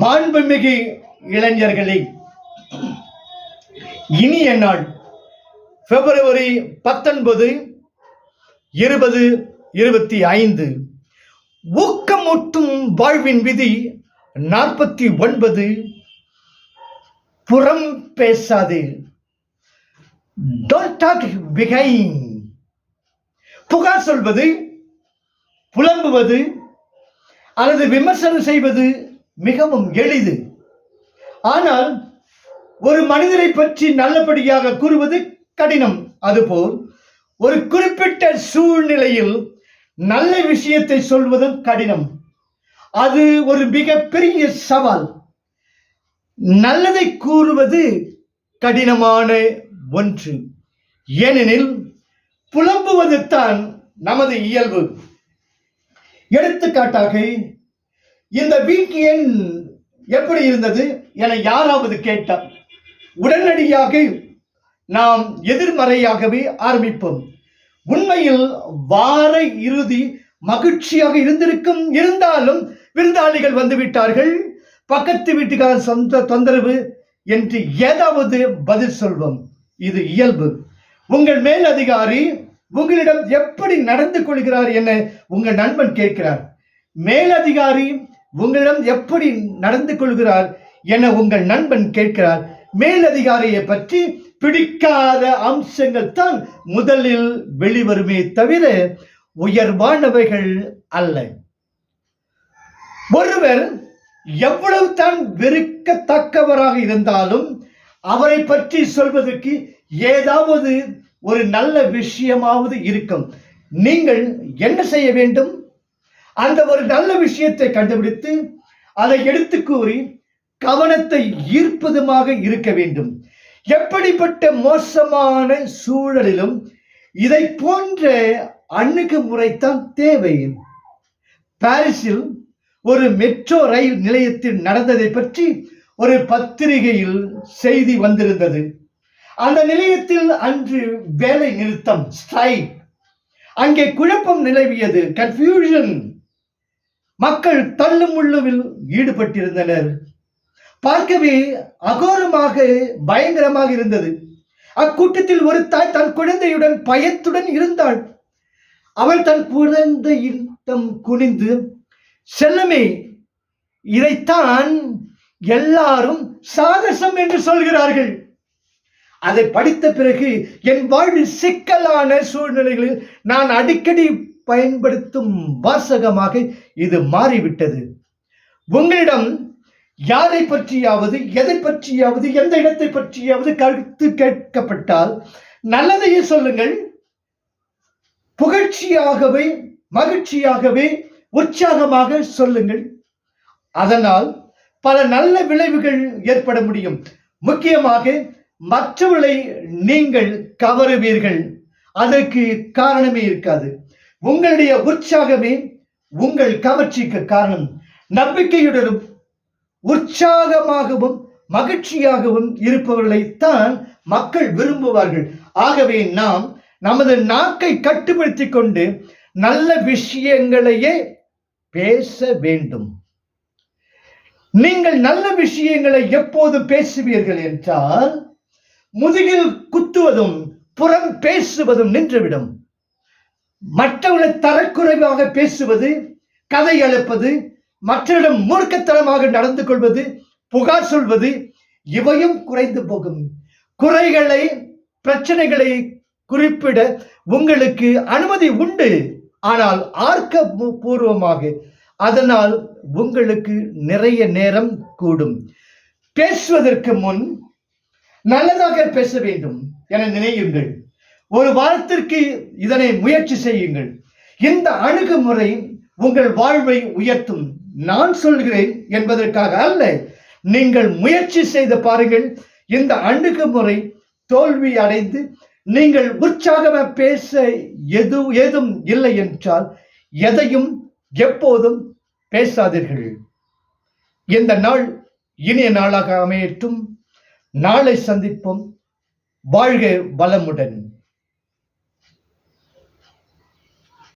மாண்புமிகு இளைஞர்களே இனிய நாள் பிப்ரவரி பத்தொன்பது இருபது இருபத்தி ஐந்து. ஊக்கமூட்டும் வாழ்வின் விதி நாற்பத்தி ஒன்பது. புறம் பேசாது. டாக் புகார் சொல்வது புலம்புவது அல்லது விமர்சனம் செய்வது மிகவும் எளிது. ஆனால் ஒரு மனிதரை பற்றி நல்லபடியாக கூறுவது கடினம். அதுபோல் ஒரு குறிப்பிட்ட சூழ்நிலையில் நல்ல விஷயத்தை சொல்வதும் கடினம். அது ஒரு மிகப்பெரிய சவால். நல்லதை கூறுவது கடினமான ஒன்று. ஏனெனில் புலம்புவது தான் நமது இயல்பு. எடுத்துக்காட்டாக இந்த வீக்கெண்ட் எப்படி இருந்தது என யாராவது கேட்டார் உடனடியாக நாம் எதிர்மறையாகவே ஆரம்பிப்போம். உண்மையில் வார இறுதி மகிழ்ச்சியாக இருந்திருக்கும் இருந்தாலும் விருந்தாளிகள் வந்துவிட்டார்கள். பக்கத்து வீட்டுக்கார சொந்த தொந்தரவு என்று ஏதாவது பதில் சொல்வோம். இது இயல்பு. உங்கள் மேல் அதிகாரி உங்களிடம் எப்படி நடந்து கொள்கிறார் என உங்கள் நண்பன் கேட்கிறார். மேலதிகாரி உங்களிடம் எப்படி நடந்து கொள்கிறார் என உங்கள் நண்பன் கேட்கிறார். மேலதிகாரியை பற்றி பிடிக்காத அம்சங்கள் தான் முதலில் வெளிவருமே தவிர உயர்வானவைகள் அல்ல. ஒருவர் எவ்வளவு தான் வெறுக்கத்தக்கவராக இருந்தாலும் அவரை பற்றி சொல்வதற்கு ஏதாவது ஒரு நல்ல விஷயமாவது இருக்கும். நீங்கள் என்ன செய்ய வேண்டும்? அந்த ஒரு நல்ல விஷயத்தை கண்டுபிடித்து அதை எடுத்து கூறி கவனத்தை ஈர்ப்பதுமாக இருக்க வேண்டும். எப்படிப்பட்ட மோசமான சூழலிலும் இதை போன்ற அணுகுமுறைத்தான் தேவை. பாரிஸில் ஒரு மெட்ரோ ரயில் நிலையத்தில் நடந்ததை பற்றி ஒரு பத்திரிகையில் செய்தி வந்திருந்தது. அந்த நிலையத்தில் அன்று வேலை நிறுத்தம் ஸ்ட்ரைக் அங்கே குழப்பம் நிலவியது கன்ஃபியூஷன் மக்கள் தள்ளும் முள்ளுவில் ஈடுபட்டிருந்தனர். பார்க்கவே அகோரமாக பயங்கரமாக இருந்தது. அக்கூட்டத்தில் ஒரு தாய் தன் குழந்தையுடன் பயத்துடன் இருந்தாள். அவள் தன் குழந்தையின் தம் குனிந்து செல்லமே இதைத்தான் எல்லாரும் சாகசம் என்று சொல்கிறார்கள். அதை படித்த பிறகு என் வாழ்வில் சிக்கலான சூழ்நிலைகளில் நான் அடிக்கடி பயன்படுத்தும் வாசகமாக இது மாறிவிட்டது. உங்களிடம் யாரை பற்றியாவது எதை பற்றியாவது எந்த இடத்தை பற்றியாவது கருத்து கேட்கப்பட்டால் நல்லதையே சொல்லுங்கள். புகழ்ச்சியாகவே மகிழ்ச்சியாகவே உற்சாகமாக சொல்லுங்கள். அதனால் பல நல்ல விளைவுகள் ஏற்பட முடியும். முக்கியமாக மற்றவர்களை நீங்கள் கவருவீர்கள். அதற்கு காரணமே இருக்காது. உங்களுடைய உற்சாகமே உங்கள் கவர்ச்சிக்கு காரணம். நம்பிக்கையுடனும் உற்சாகமாகவும் மகிழ்ச்சியாகவும் இருப்பவர்களைத்தான் மக்கள் விரும்புவார்கள். ஆகவே நாம் நமது நாக்கை கட்டுப்படுத்திக் கொண்டு நல்ல விஷயங்களையே பேச வேண்டும். நீங்கள் நல்ல விஷயங்களை எப்போது பேசுவீர்கள் என்றால் முதுகில் குத்துவதும் புறம் பேசுவதும் நின்றுவிடும். மற்றவர்களை தரக்குறைவாக பேசுவது கதை எழுப்பது மற்றவரிடம் மூர்க்கத்தனமாக நடந்து கொள்வது புகார் சொல்வது இவையும் குறைந்து போகும். குறைகளை பிரச்சனைகளை குறிப்பிட உங்களுக்கு அனுமதி உண்டு. ஆனால் ஆர்க்க பூர்வமாக அதனால் உங்களுக்கு நிறைய நேரம் கூடும். பேசுவதற்கு முன் நல்லதாக பேச வேண்டும் என நினையுங்கள். ஒரு வாரத்திற்கு இதனை முயற்சி செய்யுங்கள். இந்த அணுகுமுறை உங்கள் வாழ்வை உயர்த்தும். நான் சொல்கிறேன் என்பதற்காக அல்ல நீங்கள் முயற்சி செய்து பாருங்கள். இந்த அணுகுமுறை தோல்வி அடைந்து நீங்கள் உற்சாகமாக பேச எது ஏதும் இல்லை என்றால் எதையும் எப்போதும் பேசாதீர்கள். இந்த நாள் இனிய நாளாக அமையட்டும். நாளை சந்திப்போம். வாழ்க வளமுடன்.